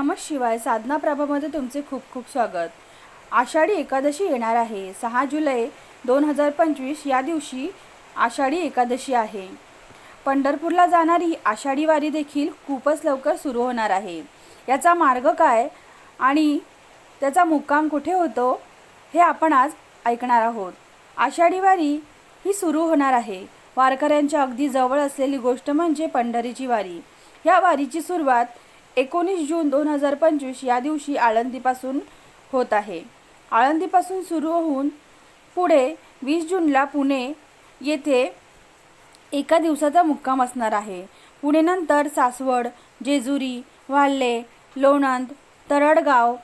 नमः शिवाय साधना प्रभामध्ये तुमचे खूप खूप स्वागत. आषाढी एकादशी येणार आहे. सहा जुलै दोन हजार पंचवीस या दिवशी आषाढी एकादशी आहे. पंढरपूरला जाणारी आषाढी वारी देखील खूपच लवकर सुरू होणार आहे. याचा मार्ग काय आणि त्याचा मुक्काम कुठे होतो हे आपण आज ऐकणार आहोत. आषाढी वारी ही सुरू होणार आहे. वारकऱ्यांच्या अगदी जवळ असलेली गोष्ट म्हणजे पंढरीची वारी. या वारीची सुरुवात एकोणीस जून दोन हजार पंचवीस या दिवशी आळंदीपासून होत आहे. आळंदीपासून सुरू होऊन पुढे वीस जूनला पुणे येथे एका दिवसाचा मुक्काम असणार आहे. पुणेनंतर सासवड जेजुरी वाल्हे लोणंद तरडगाव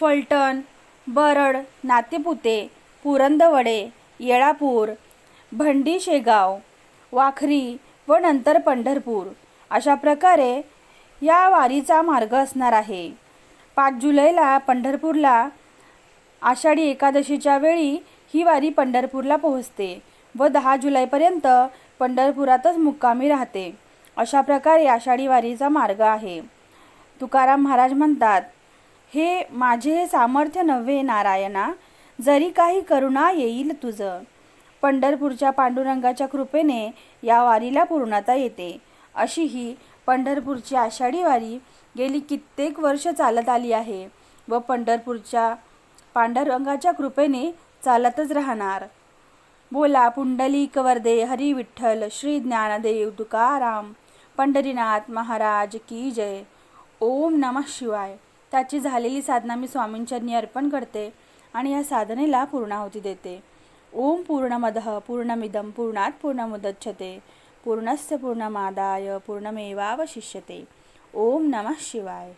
फलटण बरड नातेपुते पुरंदवडे येळापूर भंडी शेगाव वाखरी व नंतर पंढरपूर अशा प्रकारे या वारीचा मार्ग असणार आहे. पाच जुलैला पंढरपूरला आषाढी एकादशीच्या वेळी ही वारी पंढरपूरला पोहोचते व दहा जुलैपर्यंत पंढरपुरातच मुक्कामी राहते. अशा प्रकारे आषाढी वारीचा मार्ग आहे. तुकाराम महाराज म्हणतात हे माझे सामर्थ्य नव्हे नारायणा जरी काही करुणा येईल तुझं. पंढरपूरच्या पांडुरंगाच्या कृपेने या वारीला पूर्णता येते. अशी ही पंढरपूरची आषाढी वारी गेली कित्येक वर्ष चालत आली आहे व पंढरपूरच्या पांडुरंगाच्या कृपेने चालतच राहणार. बोला पुंडलिक वरदे हरी विठ्ठल श्री ज्ञानदेव तुकाराम पंढरीनाथ महाराज की जय. ओम नमः शिवाय. त्याची झालेली साधना मी स्वामींच्यांनी अर्पण करते आणि या साधनेला पूर्णाहुती देते. ओम पूर्णमद पूर्णमिदम पूर्णात पूर्णमुदच्छते. पूर्णस्य पूर्णमादाय पूर्णमेवावशिष्यते। ओम नमः शिवाय।